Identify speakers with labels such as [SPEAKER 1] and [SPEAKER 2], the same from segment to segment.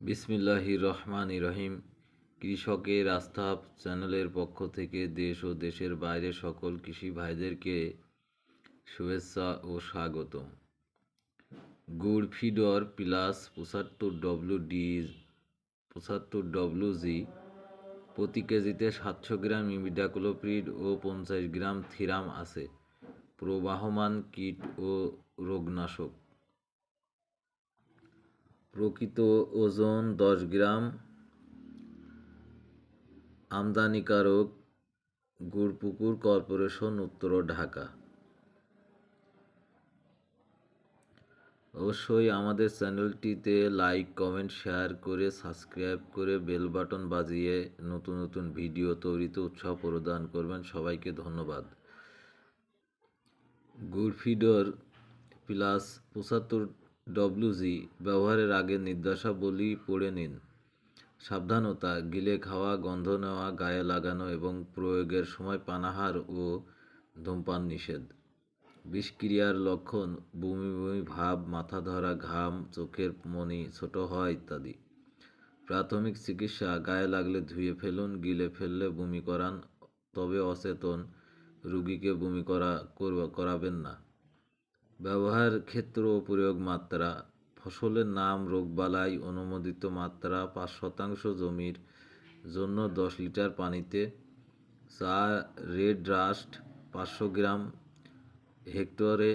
[SPEAKER 1] বিসমিল্লাহি রহমান রহিম কৃষকের আস্থা চ্যানেলের পক্ষ থেকে দেশ ও দেশের বাইরে সকল কৃষি ভাইদেরকে শুভেচ্ছা ও স্বাগত গুড় ফিডর প্লাস পঁচাত্তর ডব্লিউ ডি পঁচাত্তর ডব্লিউ জি প্রতি কেজিতে সাতশো গ্রাম ইমিডাক্লোপ্রিড ও পঞ্চাশ গ্রাম থিরাম আছে। প্রবাহমান কীট ও রোগনাশক। প্রকৃত ওজন দশ গ্রাম। আমদানিকারক গুড়পুকুর কর্পোরেশন, উত্তর ঢাকা। অবশ্যই আমাদের চ্যানেলটিতে লাইক, কমেন্ট, শেয়ার করে সাবস্ক্রাইব করে বেল বাটন বাজিয়ে নতুন নতুন ভিডিও তৈরিতে উৎসাহ প্রদান করবেন। সবাইকে ধন্যবাদ। গুড় ফিডর প্লাস পঁচাত্তর ডব্লিউজি ব্যবহারের আগে নির্দেশাবলী পড়ে নিন। সাবধানতা, গিলে খাওয়া, গন্ধ নেওয়া, গায়ে লাগানো এবং প্রয়োগের সময় পানাহার ও ধূমপান নিষেধ। বিষক্রিয়ার লক্ষণ, বমি বমি, ভাব, মাথা ধরা, ঘাম, চোখের মনি, ছোট হওয়া ইত্যাদি। প্রাথমিক চিকিৎসা, গায়ে লাগলে ধুয়ে ফেলুন, গিলে ফেললে বমি করান, তবে অচেতন রুগীকে বমি করা করবা- করাবেন না। ব্যবহার ক্ষেত্র প্রয়োগ মাত্রা, ফসলের নাম রোগবালাই অনুমোদিত মাত্রা, পাঁচ শতাংশ জমির জন্য দশ লিটার পানিতে, চা, রেড রাস্ট, পাঁচশো গ্রাম হেক্টরে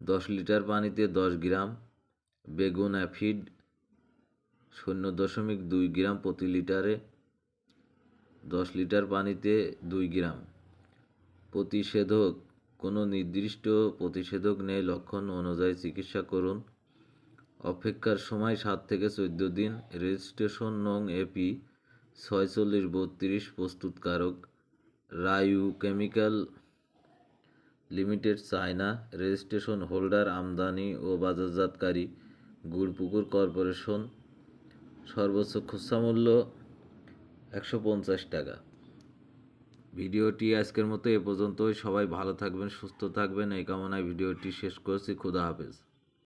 [SPEAKER 1] দশ লিটার পানিতে দশ গ্রাম বেগুন অ্যাফিড, শূন্য দশমিক দুই গ্রাম প্রতি লিটারে দশ লিটার পানিতে দুই গ্রাম প্রতিষেধক কোনো নির্দিষ্ট প্রতিষেধক নেই, লক্ষণ অনুযায়ী চিকিৎসা করুন। অপেক্ষার সময় সাত থেকে চোদ্দ দিন। রেজিস্ট্রেশন নং এপি ছয়চল্লিশ বত্রিশ, প্রস্তুতকারক। রায়ু chemical limited, China. Registration holder, আমদানি ও বাজারজাতকারী। গুড়পুকুর কর্পোরেশন। সর্বোচ্চ খুচরা মূল্য একশো পঞ্চাশ টাকা। ভিডিওটি আজকের মতো এ পর্যন্তই। সবাই ভালো থাকবেন, সুস্থ থাকবেন। এই কামনায় ভিডিওটি শেষ করছি। খুদা হাফেজ।